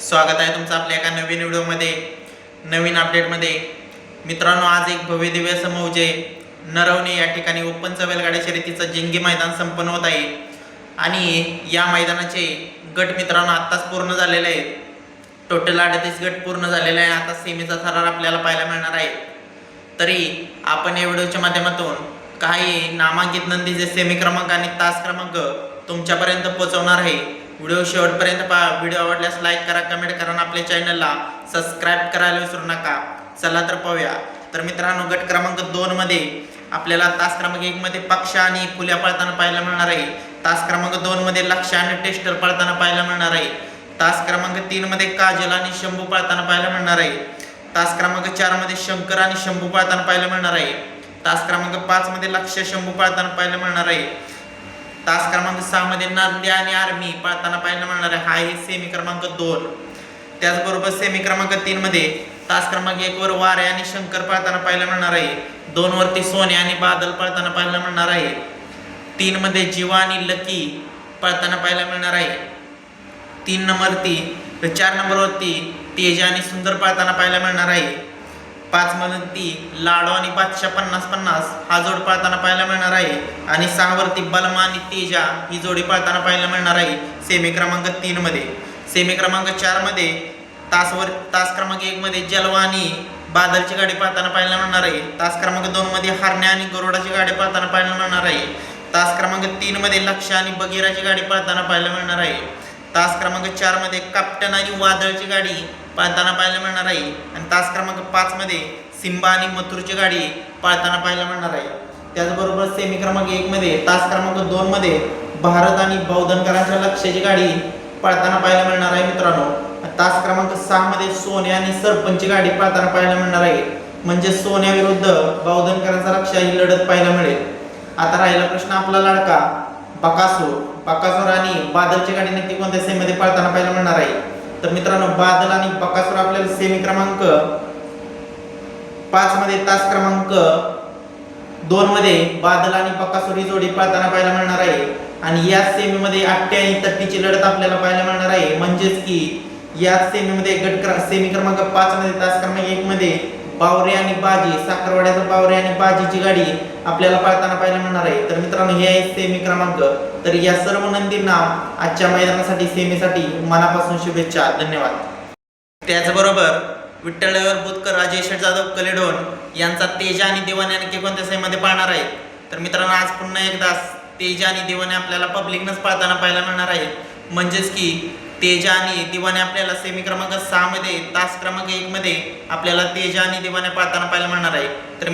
स्वागत आहे तुमचं आपल्या एका नवीन व्हिडिओमध्ये नवीन अपडेटमध्ये मित्रांनो आज एक भव्य दिव्य असं नरवणे या ठिकाणी ओपनचं बैलगाड्या शर्यतीचं जिंगी मैदान संपन्न होत आहे. आणि या मैदानाचे गट मित्रांनो आत्ताच पूर्ण झालेले आहेत. टोटल अडतीस गट पूर्ण झालेले आहे आता सेमीचा थरार आपल्याला पाहायला मिळणार आहे. तरी आपण या व्हिडिओच्या माध्यमातून काही नामांकित नंदीचे सेमी क्रमांक आणि तास क्रमांक तुमच्यापर्यंत पोहोचवणार आहे व्हिडिओ शेवटपर्यंत पहा. व्हिडिओ आवडल्यास लाईक करा कमेंट करा आणि आपल्या चॅनलला सबस्क्राईब करायला विसरू नका. चला तर पाहूया. तर मित्रांनो गट क्रमांक दोनमध्ये आपल्याला तास क्रमांक एकमध्ये पक्ष आणि फुल्या पळताना पाहायला मिळणार आहे. तास क्रमांक दोनमध्ये लक्ष आणि टेस्टर पळताना पाहायला मिळणार आहे. तास क्रमांक तीनमध्ये काजल आणि शंभू पळताना पाहायला मिळणार आहे. तास क्रमांक चारमध्ये शंकर आणि शंभू पळताना पाहायला मिळणार आहे. तास क्रमांक पाचमध्ये लक्ष शंभू पळताना पाहायला मिळणार आहे. तास क्रमांक सहा मध्ये नांदे आणि आर्मी पळताना पाहायला मिळणार आहे हा आहे सेमी क्रमांक दोन. त्याचबरोबर सेमी क्रमांक तीन मध्ये तास क्रमांक एक वर वारे आणि शंकर पळताना पाहायला मिळणार आहे दोन वरती सोने आणि बादल पळताना पाहायला मिळणार आहे. तीन मध्ये जीवा आणि लकी पळताना पाहायला मिळणार आहे. तीन नंबरती तर चार नंबरवरती तेज आणि सुंदर पळताना पाहायला मिळणार आहे. पाच ती लाडो आणि पाचशे पन्नास पन्नास हा जोड पळताना पाहायला मिळणार आहे. आणि सहावरती बलमा आणि तेजा ही जोडी पळताना पाहायला मिळणार आहे. सेमी क्रमांक तीनमध्ये सेमी क्रमांक चारमध्ये तासवर तास क्रमांक एकमध्ये जलवा आणि बादलची गाडी पळताना पाहायला मिळणार आहे. तास क्रमांक दोनमध्ये हरण्या आणि गरुडाची गाडी पळताना पाहायला मिळणार आहे. तास क्रमांक तीनमध्ये लक्ष आणि बगीराची गाडी पळताना पाहायला मिळणार आहे. तास क्रमांक चारमध्ये कॅप्टन आणि वादळची गाडी पाळताना पाहायला मिळणार आहे. आणि तास क्रमांक पाच मध्ये आणि मथुरची गाडी पाळताना पाहायला मिळणार आहे. त्याचबरोबर सेमी क्रमांक एक मध्ये तास क्रमांक दोन मध्ये भारत आणि बौद्धनकरांच्या लक्षाची गाडी पाळताना पाहायला मिळणार आहे मित्रांनो. तास क्रमांक सहा मध्ये सोन्या आणि सरपंचची गाडी पाळताना पाहायला मिळणार आहे. म्हणजे सोन्याविरुद्ध बौद्धनकरांचा लक्ष ही लढत पाहायला मिळेल. आता राहिला प्रश्न आपला लाडका. बकासूर बकासूर आणि बादलची गाडी नक्की कोणत्या सेमीमध्ये पळताना पाहायला मिळणार आहे? तर मित्रांनो बादल आणि बकासूर आपल्याला सेमी क्रमांक पाच मध्ये तास क्रमांक दोन मध्ये बादल आणि बकासूर ही जोडी पळताना पाहायला मिळणार आहे. आणि या सेमीमध्ये आठ्या आणि तट्टीची लढत आपल्याला पाहायला मिळणार आहे. म्हणजेच की या सेमीमध्ये गट क्र- सेमी क्रमांक पाच मध्ये तास क्रमांक एक मध्ये बावरे आणि बाजी साखरवाड्याचा बावरे आणि बाजीची गाडी आपल्याला पाळताना पाहायला मिळणार आहे. तर मित्रांनो हे आहे सेमी क्रमांक. तर या सर्व नंदींना आजच्या मैदानासाठी सेमीसाठी मनापासून शुभेच्छा. धन्यवाद. त्याचबरोबर विठ्ठलवर बुतकर राजेश जाधव कलेडोन यांचा तेजा आणि दिवाने आणखी कोणत्या सेमध्ये पाळणार आहे? तर मित्रांनो आज पुन्हा एकदा तेजा आणि दिवाने आपल्याला पब्लिकनंच पाळताना पाहायला मिळणार आहे. म्हणजेच की तेज आणि दिवाने आपल्याला सेमी क्रमांक सहा मध्ये तास क्रमांक एक मध्ये आपल्याला तेज आणि दिवाने पाळताना पाहायला मिळणार आहे. तर